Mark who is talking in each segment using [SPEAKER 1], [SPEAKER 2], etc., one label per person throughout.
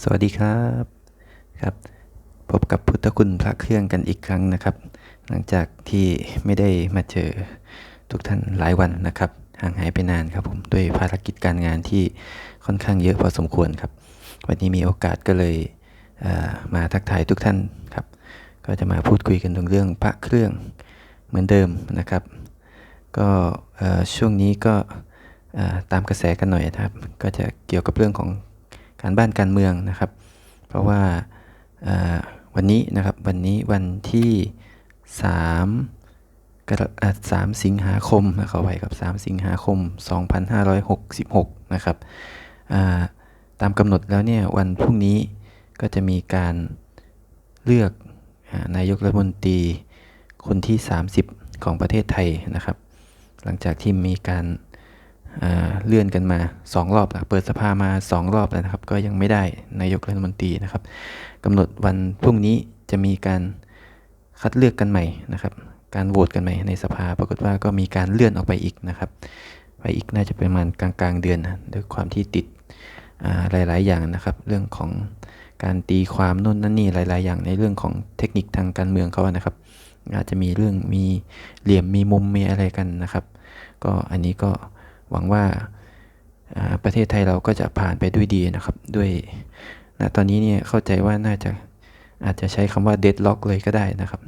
[SPEAKER 1] สวัสดีครับครับพบกับพุทธคุณพระเครื่องกันอีกครั้งนะครับ หลังจากที่ไม่ได้มาเจอทุกท่านหลายวันนะครับ ห่างหายไปนานครับผมด้วยภารกิจการงานที่ค่อนข้างเยอะพอสมควรครับ วันนี้มีโอกาสก็เลยเมาทักทายทุกท่านครับ ก็จะมาพูดคุยกันตรงเรื่องพระเครื่องเหมือนเดิมนะครับ ก็ช่วงนี้ก็ตามกระแสกันหน่อยนะครับ ก็จะเกี่ยวกับเรื่องของ การบ้านการเมืองนะครับ เพราะว่าวันนี้นะครับวันนี้วันที่3กรเอ่อ3สิงหาคมนะขอไว้กับ 3 สิงหาคม 2566 นะครับตามกำหนดแล้วเนี่ยวันพรุ่งนี้ก็จะมีการเลือกอนายกรัฐมนตรีคนที่ 30 ของประเทศไทยนะครับ หลังจากที่มีการ เลื่อนกันมา 2 รอบแล้วเปิดสภามา 2 รอบแล้วนะครับ ก็ยังไม่ได้นายกรัฐมนตรีนะครับกำหนดวันพรุ่งนี้จะมีการคัดเลือกกันใหม่นะครับ การโหวตกันใหม่ในสภา ปรากฏว่าก็มีการเลื่อนออกไปอีกนะครับ ไปอีกน่าจะเป็นประมาณกลางกลางๆเดือนนะด้วยความที่ติดหลาย ๆ อย่างนะครับ เรื่องของการตีความโน่นนั่นนี่หลาย ๆ อย่างในเรื่องของเทคนิคทางการเมืองเขาอะนะครับ อาจจะมีเรื่องมีเหลี่ยมมีมุมมีอะไรกันนะครับ ก็อันนี้ก็ หวังว่าประเทศไทยเราก็จะผ่านไปด้วยดีนะครับ ด้วยณตอนนี้เนี่ยเข้าใจว่าน่าจะอาจจะใช้คำว่า deadlock เลยก็ได้นะครับ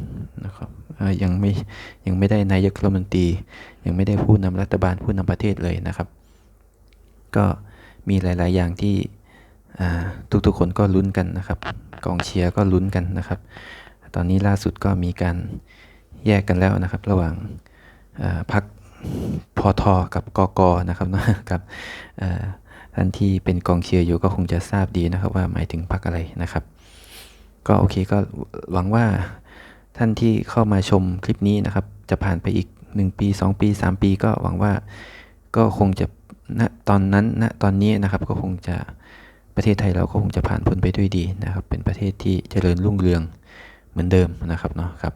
[SPEAKER 1] นะครับยังไม่ยังไม่ได้นายกรัฐมนตรียังไม่ได้ผู้นำรัฐบาลผู้นำประเทศเลยนะครับ ก็มีหลาย ๆ อย่างที่ทุกๆคนก็ลุ้นกันนะครับ กองเชียร์ก็ลุ้นกันนะครับ ตอนนี้ล่าสุดก็มีการแยกกันแล้วนะครับ ระหว่างพรรค อทอกับกกนะครับนะครับท่านที่เป็นกองเชียร์อยู่ก็คงจะทราบดีนะครับว่าหมายถึงพรรคอะไรนะครับ ก็โอเคก็หวังว่าท่านที่เข้ามาชมคลิปนี้นะครับ จะผ่านไปอีก 1 ปี 2 ปี 3 ปี ก็หวังว่าก็คงจะณตอนนั้นณตอนนี้นะครับก็คงจะประเทศไทยเราก็คงจะผ่านพ้นไปด้วยดีนะครับ เป็นประเทศที่เจริญรุ่งเรืองเหมือนเดิมนะครับเนาะครับ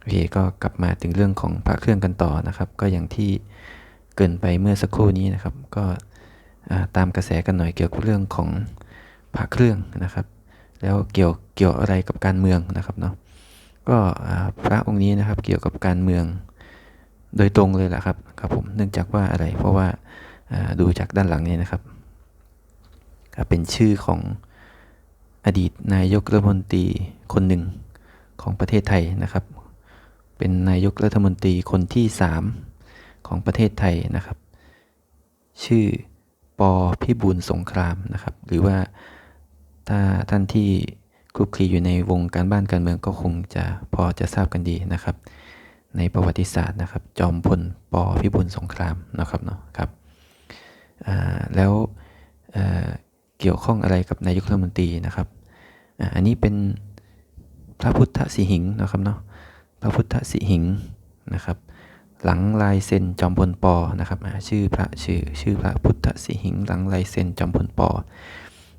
[SPEAKER 1] โอเคก็กลับมาถึงเรื่องของพระเครื่องกันต่อนะครับ ก็อย่างที่ เกินไปเมื่อสักครู่นี้นะครับ ก็ตามกระแสกันหน่อยเกี่ยวกับเรื่องของพระเครื่องนะครับ แล้วเกี่ยวเกี่ยวอะไรกับการเมืองนะครับเนาะก็พระองค์นี้นะครับเกี่ยวกับการเมืองโดยตรงเลยแหละครับครับผมเนื่องจากว่าอะไรเพราะว่าดูจากด้านหลังนี้นะครับ เป็นชื่อของอดีตนายกรัฐมนตรีคนหนึ่งของประเทศไทยนะครับ เป็นนายกรัฐมนตรีคนที่3 ของประเทศไทยนะครับ ชื่อปอพิบูลสงครามนะครับ หรือว่าถ้าท่านที่คลุกคลีอยู่ในวงการบ้านการเมืองก็คงจะพอจะทราบกันดีนะครับ ในประวัติศาสตร์นะครับ จอมพลปอพิบูลสงครามนะครับเนาะครับแล้วเเกี่ยวข้องอะไรกับนายกรัฐมนตรีนะครับออันนี้เป็นพระพุทธสิหิงนะครับเนาะพระพุทธสิหิงนะครับ หลังลายเซ็นจอมพลปอนะครับชื่อพระชื่อชื่อพระพุทธสิหิงหลังลายเซ็นจอมพลปอ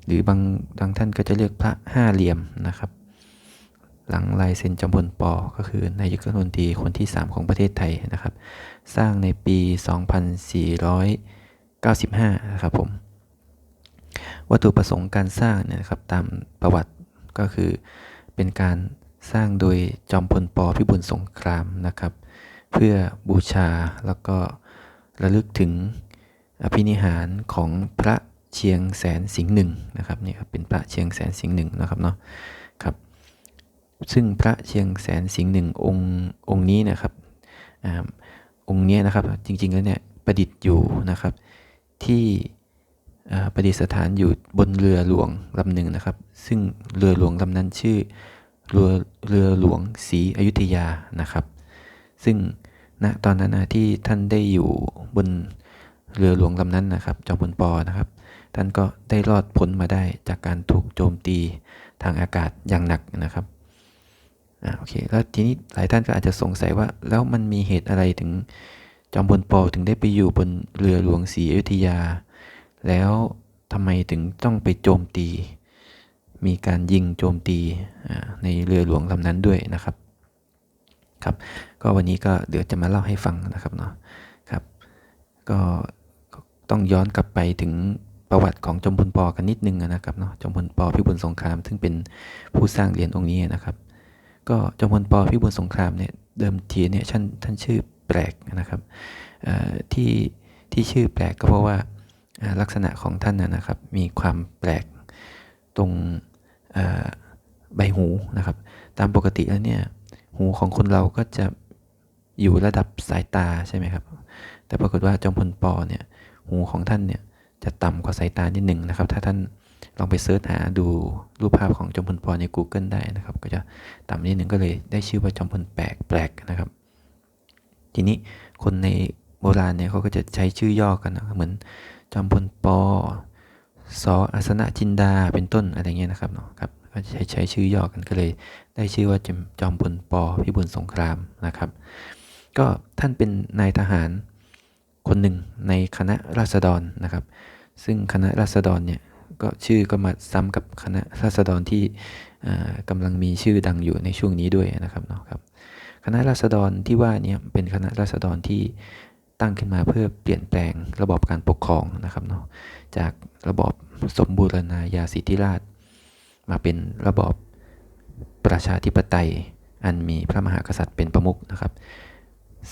[SPEAKER 1] หรือบางบางท่านก็จะเรียกพระห้าเหลี่ยมนะครับ หลังลายเซ็นจอมพลปอ ก็คือนายกรัฐมนตรีคนที่ 3 ของประเทศไทยนะครับ สร้างในปี 2495 นะครับผมวัตถุประสงค์การสร้างเนี่ยนะครับตามประวัติก็คือเป็นการสร้างโดยจอมพลปพิบูลสงครามนะครับ เพื่อบูชาแล้วก็ระลึกถึงอภินิหารของพระเชียงแสนสิงห์หนึ่งนะครับนี่ครับเป็นพระเชียงแสนสิงห์หนึ่งนะครับเนาะครับซึ่งพระเชียงแสนสิงห์หนึ่งองค์องค์นี้นะครับอองค์เนี้ยนะครับจริงๆแล้วเนี่ยประดิษฐ์อยู่นะครับที่ประดิษฐานอยู่บนเรือหลวงลำหนึ่งนะครับ ซึ่งเรือหลวงลำนั้นชื่อเรือเรือหลวงศรีอยุธยานะครับ ซึ่ง ณตอนนั้นนะที่ท่านได้อยู่บนเรือหลวงลำนั้นนะครับจอมพลปอนะครับ ท่านก็ได้รอดพ้นมาได้จากการถูกโจมตีทางอากาศอย่างหนักนะครับอ่าโอเคแล้วทีนี้หลายท่านก็อาจจะสงสัยว่า แล้วมันมีเหตุอะไรถึงจอมพลปอถึงได้ไปอยู่บนเรือหลวงศรีอยุธยา แล้วทำไมถึงต้องไปโจมตี มีการยิงโจมตีในเรือหลวงลำนั้นด้วยนะครับ ครับ ก็วันนี้ก็เดี๋ยวจะมาเล่าให้ฟังนะครับเนาะครับก็ต้องย้อนกลับไปถึงประวัติของจอมพลปอกันนิดนึงนะครับเนาะจอมพลปอพิบูลสงคราม ซึ่งเป็นผู้สร้างเหรียญองค์นี้นะครับ ก็จอมพลปอพิบูลสงครามเนี่ยเดิมทีเนี่ยท่านท่านชื่อแปลกนะครับที่ที่ชื่อแปลกก็เพราะว่าลักษณะของท่านนะครับ มีความแปลกตรงใบหูนะครับ ตามปกติแล้วเนี่ย หูของคนเราก็จะอยู่ระดับสายตาใช่ไหมครับ แต่ปรากฏว่าจอมพลปอเนี่ยหูของท่านเนี่ยจะต่ำกว่าสายตานิดหนึ่งนะครับ ถ้าท่านลองไปเสิร์ชหาดูรูปภาพของจอมพลปอใน Google ได้นะครับ ก็จะต่ำนิดหนึ่งก็เลยได้ชื่อว่าจอมพลแปลกแปลกนะครับ ทีนี้คนในโบราณเนี่ยเขาก็จะใช้ชื่อย่อกันนะเหมือนจอมพลปอสออาสนะจินดาเป็นต้นอะไรเงี้ยนะครับเนาะครับ ก็ใช้ใช้ชื่อย่อกันก็เลย ได้ชื่อว่าจอมพลปพิบูลสงครามนะครับ ก็ท่านเป็นนายทหารคนหนึ่งในคณะราษฎรนะครับ ซึ่งคณะราษฎรเนี่ยก็ชื่อก็มาซ้ำกับคณะราษฎรที่กำลังมีชื่อดังอยู่ในช่วงนี้ด้วยนะครับเนาะครับคณะราษฎรที่ว่านี้เป็นคณะราษฎรที่ตั้งขึ้นมาเพื่อเปลี่ยนแปลงระบอบการปกครองนะครับเนาะจากระบอบสมบูรณาญาสิทธิราช มาเป็นระบอบประชาธิปไตยอันมีพระมหากษัตริย์เป็นประมุขนะครับ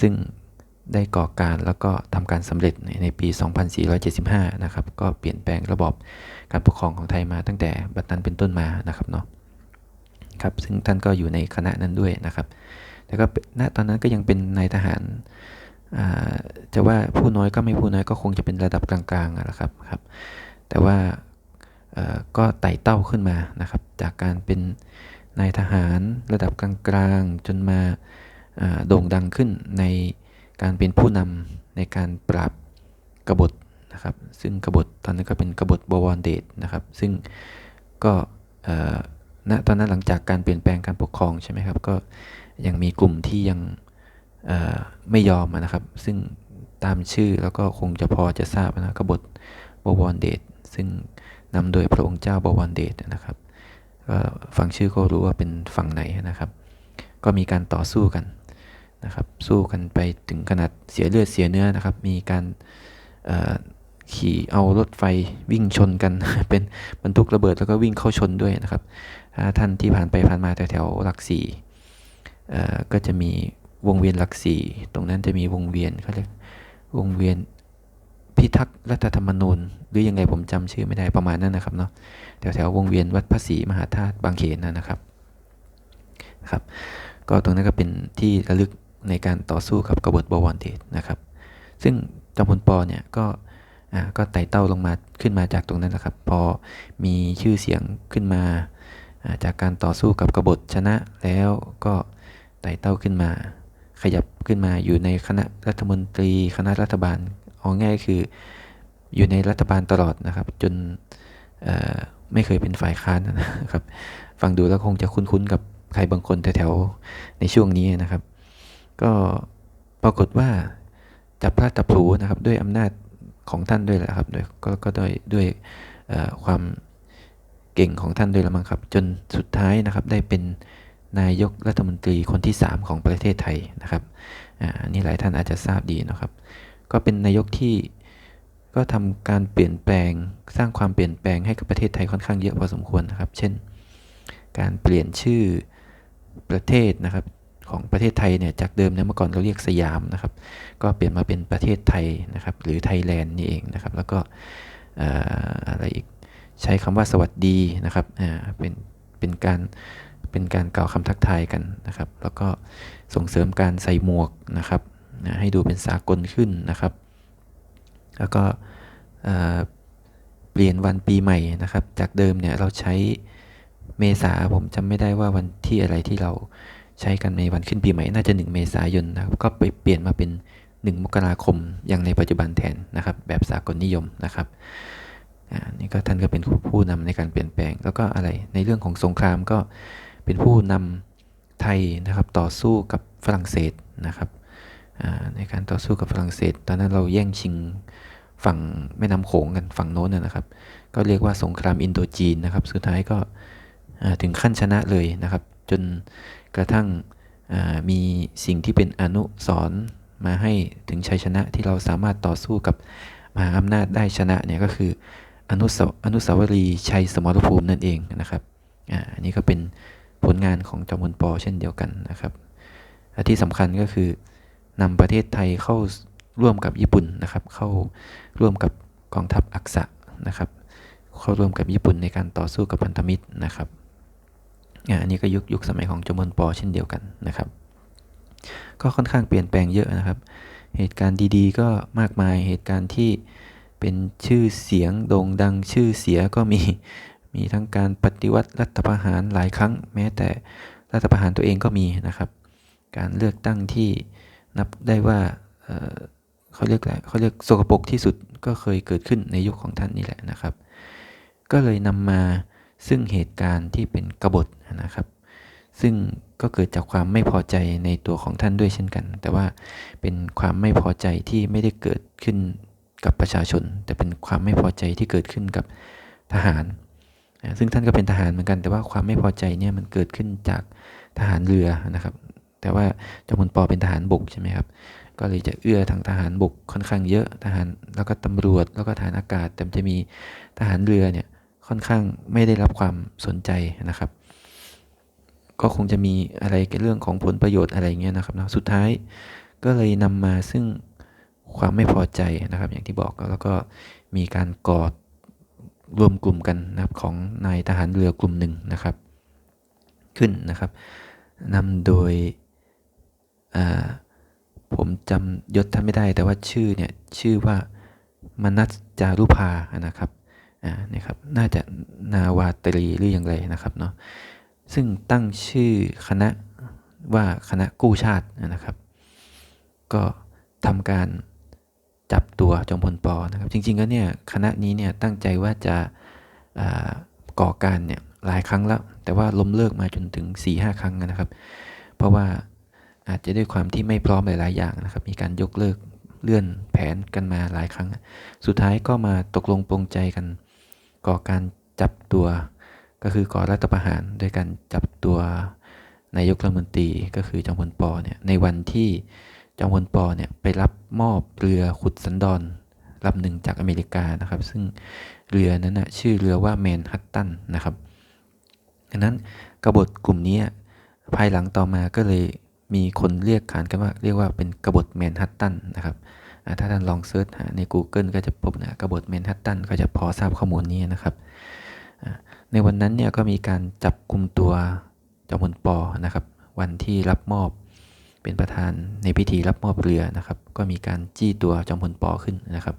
[SPEAKER 1] ซึ่งได้ก่อการแล้วก็ทำการสำเร็จในปี 2475 นะครับ ก็เปลี่ยนแปลงระบอบการปกครองของไทยมาตั้งแต่บัดนั้นเป็นต้นมานะครับเนาะครับซึ่งท่านก็อยู่ในคณะนั้นด้วยนะครับ แต่ก็ณตอนนั้นก็ยังเป็นนายทหารจะว่าผู้น้อยก็ไม่ผู้น้อยก็คงจะเป็นระดับกลางๆนะครับครับ แต่ว่า ก็ไต่เต้าขึ้นมานะครับ จากการเป็นนายทหารระดับกลางๆ จนมาโด่งดังขึ้นในการเป็นผู้นำในการปราบกบฏนะครับ ซึ่งกบฏตอนนั้นก็เป็นกบฏบวรเดชนะครับ ซึ่งก็ณตอนนั้นหลังจากการเปลี่ยนแปลงการปกครองใช่ไหมครับ ก็ยังมีกลุ่มที่ยังไม่ยอมนะครับ ซึ่งตามชื่อแล้วก็คงจะพอจะทราบนะกบฏบวรเดชซึ่ง นำโดยพระองค์เจ้าบวรเดชนะครับก็ฟังชื่อก็รู้ว่าเป็นฝั่งไหนนะครับ ก็มีการต่อสู้กันนะครับ สู้กันไปถึงขนาดเสียเลือดเสียเนื้อนะครับ มีการขี่เอารถไฟวิ่งชนกัน เป็นบรรทุกระเบิดแล้วก็วิ่งเข้าชนด้วยนะครับท่านที่ผ่านไปผ่านมาแถวแถวหลักสี่ก็จะมีวงเวียนหลักสี่ตรงนั้นจะมีวงเวียนเขาเรียกวงเวียน พิทักษ์รัฐธรรมนูญ หรือยังไงผมจำชื่อไม่ได้ประมาณนั้นนะครับเนาะแถวแถววงเวียนวัดพระศรีมหาธาตุบางเขนนะครับครับ ก็ตรงนั้นก็เป็นที่ระลึกในการต่อสู้กับกบฏบวรเดชนะครับ ซึ่งจอมพลปเนี่ยก็ก็ไต่เต้าลงมาขึ้นมาจากตรงนั้นนะครับ พอมีชื่อเสียงขึ้นมาจากการต่อสู้กับกบฏชนะแล้วก็ไต่เต้าขึ้นมา ขยับขึ้นมาอยู่ในคณะรัฐมนตรี คณะรัฐบาล เอาง่ายคืออยู่ในรัฐบาลตลอดนะครับ จนไม่เคยเป็นฝ่ายค้านนะครับ ฟังดูแล้วคงจะคุ้นๆกับใครบางคนแถวๆในช่วงนี้นะครับ ก็ปรากฏว่าจับพระจับผูนะครับด้วยอำนาจของท่านด้วยแหละครับด้วยก็ก็ด้วยด้วยความเก่งของท่านด้วยละมั้งครับ จนสุดท้ายนะครับได้เป็นนายกรัฐมนตรีคนที่ 3 ของประเทศไทยนะครับอันนี้หลายท่านอาจจะทราบดีนะครับ ก็เป็นนายกที่ก็ทำการเปลี่ยนแปลงสร้างความเปลี่ยนแปลงให้กับประเทศไทยค่อนข้างเยอะพอสมควรนะครับ เช่น การเปลี่ยนชื่อประเทศนะครับของประเทศไทยเนี่ยจากเดิมเนี่ยเมื่อก่อนเราเรียกสยามนะครับ ก็เปลี่ยนมาเป็นประเทศไทยนะครับ หรือไทยแลนด์นี่เองนะครับ แล้วก็อะไรอีกใช้คำว่าสวัสดีนะครับเป็นเป็นการเป็นการกล่าวคำทักทายกันนะครับ แล้วก็ส่งเสริมการใส่หมวกนะครับ นะให้ดูเป็นสากลขึ้นนะครับ แล้วก็เปลี่ยนวันปีใหม่นะครับ จากเดิมเนี่ยเราใช้เมษาผมจำไม่ได้ว่าวันที่อะไรที่เราใช้กันในวันขึ้นปีใหม่น่าจะ 1 เมษายนนะครับก็ไปเปลี่ยนมาเป็น 1 มกราคมอย่างในปัจจุบันแทนนะครับ แบบสากลนิยมนะครับนี่ก็ท่านก็เป็นผู้นำในการเปลี่ยนแปลง แล้วก็อะไรในเรื่องของสงครามก็เป็นผู้นำไทยนะครับต่อสู้กับฝรั่งเศสนะครับ ในการต่อสู้กับฝรั่งเศส ตอนนั้นเราแย่งชิงฝั่งแม่น้ำโขงกันฝั่งโน้นนะครับ ก็เรียกว่าสงครามอินโดจีนนะครับ สุดท้ายก็ถึงขั้นชนะเลยนะครับ จนกระทั่งมีสิ่งที่เป็นอนุสรมาให้ถึงชัยชนะที่เราสามารถต่อสู้กับมหาอำนาจได้ชนะเนี่ยก็คืออนุสาวอนุสาวรีย์ชัยสมรภูมินั่นเองนะครับอันนี้ก็เป็นผลงานของจอมพลปอเช่นเดียวกันนะครับที่สำคัญก็คือ นำประเทศไทยเข้าร่วมกับญี่ปุ่นนะครับ เข้าร่วมกับกองทัพอักษะนะครับ เข้าร่วมกับญี่ปุ่นในการต่อสู้กับพันธมิตรนะครับอันนี้ก็ยุคยุคสมัยของจอมพลปเช่นเดียวกันนะครับ ก็ค่อนข้างเปลี่ยนแปลงเยอะนะครับ เหตุการณ์ดีๆ ก็มากมายเหตุการณ์ที่เป็นชื่อเสียงโด่งดังชื่อเสียก็มีมีทั้งการปฏิวัติรัฐประหารหลายครั้ง แม้แต่รัฐประหารตัวเองก็มีนะครับ การเลือกตั้งที่ นับได้ว่าเเขาเรียกอะไรเขาเรียกสกปรกที่สุดก็เคยเกิดขึ้นในยุคของท่านนี่แหละนะครับ ก็เลยนำมาซึ่งเหตุการณ์ที่เป็นกบฏนะครับ ซึ่งก็เกิดจากความไม่พอใจในตัวของท่านด้วยเช่นกัน แต่ว่าเป็นความไม่พอใจที่ไม่ได้เกิดขึ้นกับประชาชน แต่เป็นความไม่พอใจที่เกิดขึ้นกับทหาร ซึ่งท่านก็เป็นทหารเหมือนกัน แต่ว่าความไม่พอใจเนี่ยมันเกิดขึ้นจากทหารเรือนะครับ แต่ว่าจอมพลปอเป็นทหารบุกใช่ไหมครับ ก็เลยจะเอื้อทางทหารบุกค่อนข้างเยอะทหารแล้วก็ตำรวจแล้วก็ทหารอากาศ แต่จะมีทหารเรือเนี่ยค่อนข้างไม่ได้รับความสนใจนะครับ ก็คงจะมีอะไรเกี่ยวเรื่องของผลประโยชน์อะไรเงี้ยนะครับนะสุดท้ายก็เลยนำมาซึ่งความไม่พอใจนะครับ อย่างที่บอกแล้วก็มีการกอดรวมกลุ่มกันนะครับของนายทหารเรือกลุ่มหนึ่งนะครับ ขึ้นนะครับนำโดย ผมจำยศท่านไม่ได้ แต่ว่าชื่อเนี่ยชื่อว่ามนัสจารุภานะครับอ่านี่ครับ น่าจะนาวาตรีหรืออย่างไรนะครับเนาะซึ่งตั้งชื่อคณะว่าคณะกู้ชาตินะครับ ก็ทำการจับตัวจอมพลปอนะครับ จริงๆแล้วเนี่ยคณะนี้เนี่ยตั้งใจว่าจะก่อการเนี่ยหลายครั้งแล้ว แต่ว่าล้มเลิกมาจนถึง4-5ครั้งนะครับ เพราะว่า อาจจะด้วยความที่ไม่พร้อมหลาย ๆ อย่างนะครับ มีการยกเลิกเลื่อนแผนกันมาหลายครั้ง สุดท้ายก็มาตกลงปรงใจกัน ก่อการจับตัว ก็คือก่อรัฐประหารโดยการจับตัวนายกรัฐมนตรีก็คือจอมพลปอเนี่ยในวันที่จอมพลปอเนี่ยไปรับมอบเรือขุดสันดอนลำหนึ่งจากอเมริกานะครับ ซึ่งเรือนั้นนะชื่อเรือว่าแมนฮัตตันนะครับดังนั้นกบฏกลุ่มนี้ภายหลังต่อมาก็เลย มีคนเรียกขานกันว่าเรียกว่าเป็นกบฏแมนฮัตตันนะครับถ้าท่านลองเซิร์ชหาใน Google ก็จะพบนะกบฏแมนฮัตตันก็จะพอทราบข้อมูลนี้นะครับ ในวันนั้นเนี่ยก็มีการจับกลุ่มตัวจอมพลปอนะครับ วันที่รับมอบเป็นประธานในพิธีรับมอบเรือนะครับ ก็มีการจี้ตัวจอมพลปอขึ้นนะครับ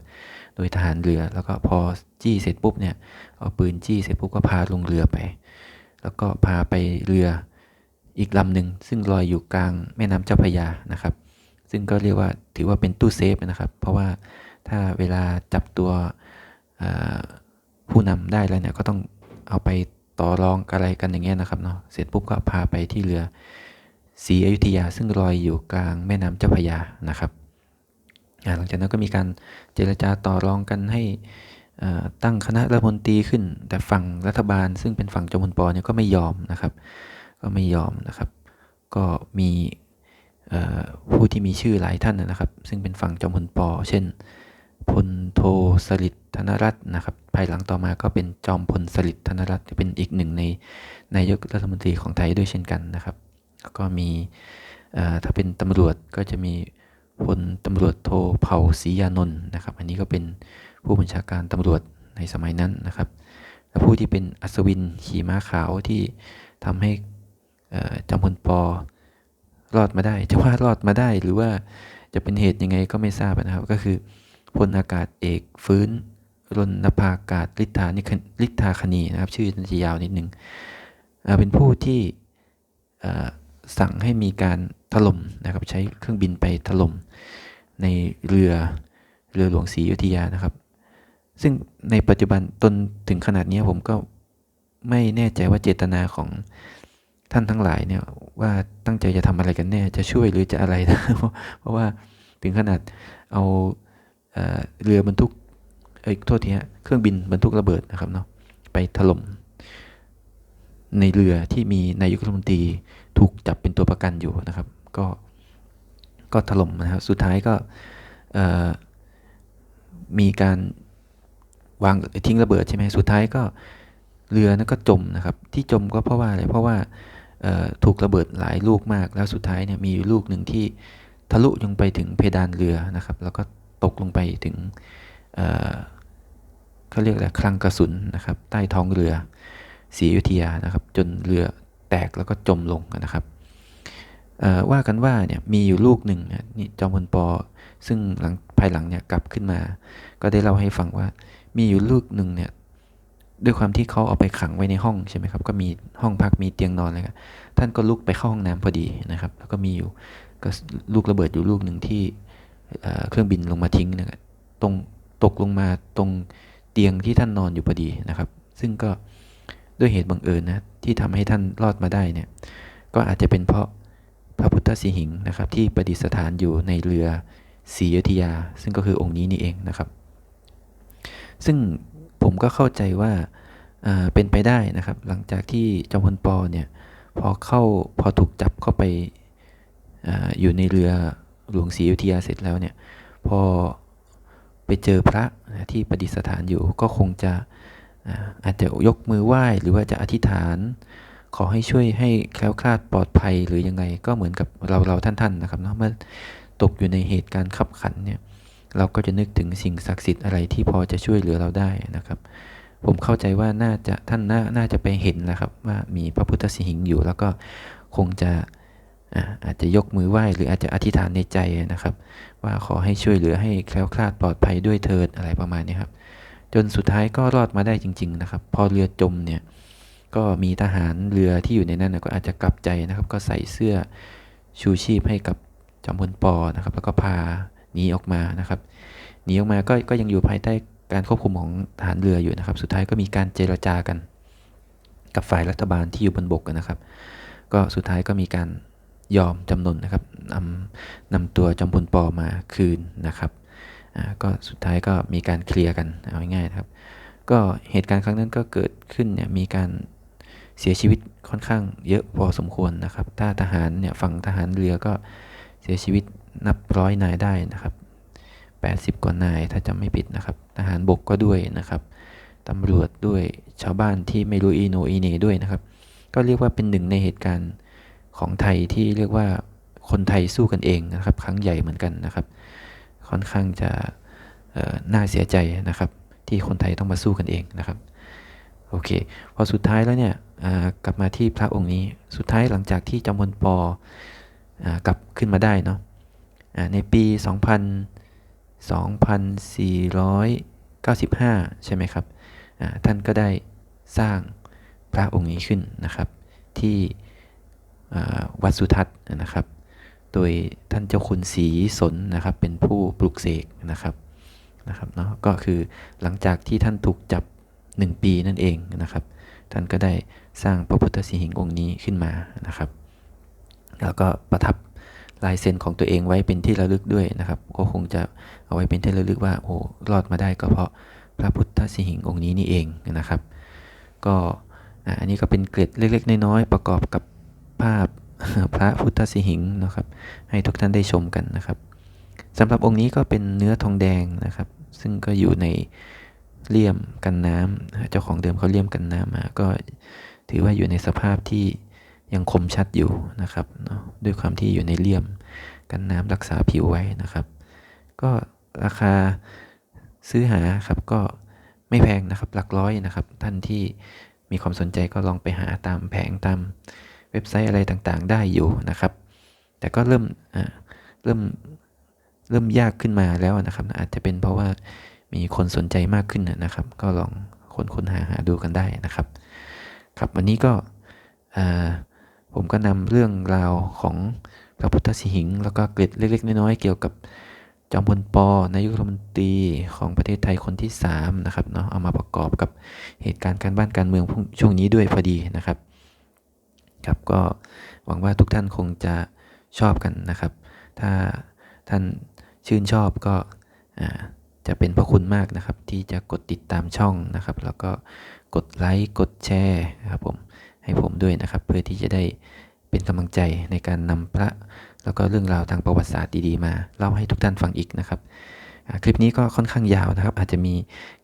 [SPEAKER 1] โดยทหารเรือแล้วก็พอจี้เสร็จปุ๊บเนี่ยเอาปืนจี้เสร็จปุ๊บก็พาลงเรือไป แล้วก็พาไปเรือ อีกลำหนึ่งซึ่งลอยอยู่กลางแม่น้ำเจ้าพระยานะครับ ซึ่งก็เรียกว่าถือว่าเป็นตู้เซฟนะครับ เพราะว่าถ้าเวลาจับตัวผู้นำได้แล้วเนี่ยก็ต้องเอาไปต่อรองอะไรกันอย่างเงี้ยนะครับเนาะเสร็จปุ๊บก็พาไปที่เรือศรีอยุธยา ซึ่งลอยอยู่กลางแม่น้ำเจ้าพระยานะครับหลังจากนั้นก็มีการเจรจาต่อรองกันให้ตั้งคณะรัฐมนตรีขึ้น แต่ฝั่งรัฐบาล ซึ่งเป็นฝั่งจอมพลปอเนี่ยก็ไม่ยอมนะครับ ก็ไม่ยอมนะครับ ก็มีผู้ที่มีชื่อหลายท่านนะครับ ซึ่งเป็นฝั่งจอมพลปเช่น พลโทสฤษดิ์ธนรัตน์นะครับ ภายหลังต่อมาก็เป็นจอมพลสฤษดิ์ธนรัตน์เป็นอีกหนึ่งในนายกรัฐมนตรีของไทยด้วยเช่นกันนะครับ ก็มีถ้าเป็นตำรวจก็จะมีพลตำรวจโทเผ่าศรียานนท์นะครับ อันนี้ก็เป็นผู้บัญชาการตำรวจในสมัยนั้นนะครับ และผู้ที่เป็นอัศวินขี่ม้าขาวที่ทำให้ จอมพลปรอดมาได้จะว่ารอดมาได้หรือว่าจะเป็นเหตุยังไงก็ไม่ทราบนะครับ ก็คือพลอากาศเอกฟื้นรณภากาศลิธานิคลิธาคณีนะครับ ชื่อนจะยาวนิดนึงอ่าเป็นผู้ที่สั่งให้มีการถล่มนะครับ ใช้เครื่องบินไปถล่มในเรือเรือหลวงศรีอยุธยานะครับ ซึ่งในปัจจุบันตนถึงขนาดนี้ผมก็ไม่แน่ใจว่าเจตนาของ ท่านทั้งหลายเนี่ยว่าตั้งใจจะทำอะไรกันแน่จะช่วยหรือจะอะไรนะเพราะว่าถึงขนาดเอาเรือบรรทุกเอ้ยโทษทีฮะเครื่องบินบรรทุกระเบิดนะครับเนาะไปถล่มในเรือที่มีนายกรัฐมนตรีถูกจับเป็นตัวประกันอยู่นะครับ ก็ก็ถล่มนะครับสุดท้ายก็มีการวางทิ้งระเบิดใช่ไหมสุดท้ายก็เรือนั้นก็จมนะครับ ที่จมก็เพราะว่าอะไรเพราะว่า ถูกระเบิดหลายลูกมาก แล้วสุดท้ายเนี่ยมีลูกหนึ่งที่ทะลุลงไปถึงเพดานเรือนะครับ แล้วก็ตกลงไปถึงเขาเรียกอะไรคลังกระสุนนะครับ ใต้ท้องเรือศรีอยุธยานะครับ จนเรือแตกแล้วก็จมลงนะครับว่ากันว่าเนี่ยมีอยู่ลูกหนึ่งนี่จอมพลปอซึ่งหลังภายหลังเนี่ยกลับขึ้นมา ก็ได้เล่าให้ฟังว่ามีอยู่ลูกหนึ่งเนี่ย ด้วยความที่เขาเอาไปขังไว้ในห้องใช่ไหมครับ ก็มีห้องพักมีเตียงนอนอะไรกันท่านก็ลุกไปเข้าห้องน้ำพอดีนะครับ แล้วก็มีอยู่ก็ลูกระเบิดอยู่ลูกหนึ่งที่เครื่องบินลงมาทิ้งนะครับตรงตกลงมาตรงเตียงที่ท่านนอนอยู่พอดีนะครับ ซึ่งก็ด้วยเหตุบังเอิญนะที่ทำให้ท่านรอดมาได้เนี่ย ก็อาจจะเป็นเพราะพระพุทธสิหิงนะครับ ที่ประดิษฐานอยู่ในเรือศรีอยุธยา ซึ่งก็คือองค์นี้นี่เองนะครับ ซึ่ง ผมก็เข้าใจว่าเป็นไปได้นะครับ หลังจากที่จอมพลปอเนี่ยพอเข้าพอถูกจับเข้าไปออยู่ในเรือหลวงศรีอยุธยาเสร็จแล้วเนี่ยพอไปเจอพระที่ประดิษฐานอยู่ก็คงจะอาจจะยกมือไหว้หรือว่าจะอธิษฐาน ขอให้ช่วยให้แคล้วคลาดปลอดภัยหรือยังไงก็เหมือนกับเราเราท่านๆนะครับเนาะเมื่อตกอยู่ในเหตุการณ์ขับขันเนี่ย เราก็จะนึกถึงสิ่งศักดิ์สิทธิ์อะไรที่พอจะช่วยเหลือเราได้นะครับ ผมเข้าใจว่าน่าจะท่านน่าน่าจะไปเห็นนะครับว่ามีพระพุทธสิหิงอยู่ แล้วก็คงจะอาจจะยกมือไหว้หรืออาจจะอธิษฐานในใจนะครับ ว่าขอให้ช่วยเหลือให้แคล้วคลาดปลอดภัยด้วยเถิดอะไรประมาณนี้ครับ จนสุดท้ายก็รอดมาได้จริง ๆ นะครับ พอเรือจมเนี่ยก็มีทหารเรือที่อยู่ในนั้นก็อาจจะกลับใจนะครับ ก็ใส่เสื้อชูชีพให้กับจอมพลปอนะครับ แล้วก็พา หนีออกมานะครับหนีออกมาก็ก็ยังอยู่ภายใต้การควบคุมของทหารเรืออยู่นะครับ สุดท้ายก็มีการเจรจากัน กับฝ่ายรัฐบาลที่อยู่บนบกนะครับ ก็สุดท้ายก็มีการยอมจำนนนะครับนำนำตัวจอมพลปอมาคืนนะครับก็สุดท้ายก็มีการเคลียร์กันเอาง่ายๆนะครับ ก็เหตุการณ์ครั้งนั้นก็เกิดขึ้นเนี่ยมีการเสียชีวิตค่อนข้างเยอะพอสมควรนะครับ ถ้าทหารเนี่ยฝั่งทหารเรือก็เสียชีวิต นับร้อยนายได้นะครับ 80 กว่านายถ้าจำไม่ผิดนะครับ ทหารบกก็ด้วยนะครับตำรวจด้วยชาวบ้านที่ไม่รู้อีโนอีเนด้วยนะครับ ก็เรียกว่าเป็นหนึ่งในเหตุการณ์ของไทยที่เรียกว่าคนไทยสู้กันเองนะครับ ครั้งใหญ่เหมือนกันนะครับ ค่อนข้างจะน่าเสียใจนะครับ ที่คนไทยต้องมาสู้กันเองนะครับโอเคพอสุดท้ายแล้วเนี่ยกลับมาที่พระองค์นี้สุดท้ายหลังจากที่จอมพลปอกลับขึ้นมาได้เนาะ ในปี 2000 2495 ใช่ไหมครับ ท่านก็ได้สร้างพระองค์นี้ขึ้นนะครับ ที่วัดสุทัศน์นะครับ โดยท่านเจ้าคุณศรีสนนะครับ เป็นผู้ปลุกเสกนะครับนะครับเนาะก็คือหลังจากที่ท่านถูกจับ 1 ปีนั่นเองนะครับ ท่านก็ได้สร้างพระพุทธสิหิงองค์นี้ขึ้นมานะครับ แล้วก็ประทับ ลายเซ็นของตัวเองไว้เป็นที่ระลึกด้วยนะครับ ก็คงจะเอาไว้เป็นที่ระลึกว่าโอ้รอดมาได้ก็เพราะพระพุทธสิหิงองค์นี้นี่เองนะครับ ก็อันนี้ก็เป็นเกร็ดเล็กๆน้อยๆประกอบกับภาพพระพุทธสิหิงนะครับ ให้ทุกท่านได้ชมกันนะครับสำหรับองค์นี้ก็เป็นเนื้อทองแดงนะครับ ซึ่งก็อยู่ในเลี่ยมกันน้ำเจ้าของเดิมเขาเลี่ยมกันน้ำมา ก็ถือว่าอยู่ในสภาพที่ ยังคมชัดอยู่นะครับเนาะด้วยความที่อยู่ในเลี่ยมกันน้ำรักษาผิวไว้นะครับ ก็ราคาซื้อหาครับก็ไม่แพงนะครับ หลักร้อยนะครับ ท่านที่มีความสนใจก็ลองไปหาตามแผงตามเว็บไซต์อะไรต่างๆ ได้อยู่นะครับ แต่ก็เริ่มเริ่มเริ่มยากขึ้นมาแล้วนะครับ อาจจะเป็นเพราะว่ามีคนสนใจมากขึ้นนะครับ ก็ลองค้นค้นหาหาดูกันได้นะครับ ครับวันนี้ก็ ผมก็นำเรื่องราวของพระพุทธสิหิง แล้วก็เกร็ดเล็ก ๆ น้อยๆเกี่ยวกับจอมพลปอนายกรัฐมนตรีของประเทศไทยคนที่3นะครับเนาะเอามาประกอบกับเหตุการณ์การบ้านการเมืองช่วงนี้ด้วยพอดีนะครับครับก็หวังว่าทุกท่านคงจะชอบกันนะครับ ถ้าท่านชื่นชอบก็จะเป็นพระคุณมากนะครับ ที่จะกดติดตามช่องนะครับ แล้วก็กดไลค์กดแชร์ครับผม ให้ผมด้วยนะครับ เพื่อที่จะได้เป็นกำลังใจในการนำพระ แล้วก็เรื่องราวทางประวัติศาสตร์ดีๆมาเล่าให้ทุกท่านฟังอีกนะครับ คลิปนี้ก็ค่อนข้างยาวนะครับ อาจจะมี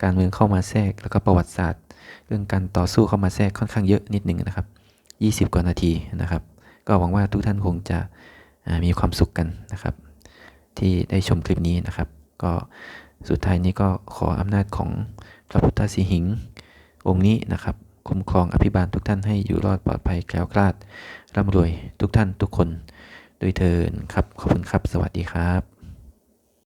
[SPEAKER 1] การเมืองเข้ามาแทรก แล้วก็ประวัติศาสตร์ เรื่องการต่อสู้เข้ามาแทรกค่อนข้างเยอะนิดหนึ่งนะครับ 20 กว่านาทีนะครับ ก็หวังว่าทุกท่านคงจะมีความสุขกันนะครับ ที่ได้ชมคลิปนี้นะครับ ก็สุดท้ายนี้ก็ขออำนาจของพระพุทธสีหิงองค์นี้นะครับ คุ้มครองอภิบาลทุกท่านให้อยู่รอดปลอดภัยแคล้วคลาด ร่ำรวยทุกท่านทุกคน ด้วยเทินครับ ขอบคุณครับ สวัสดีครับ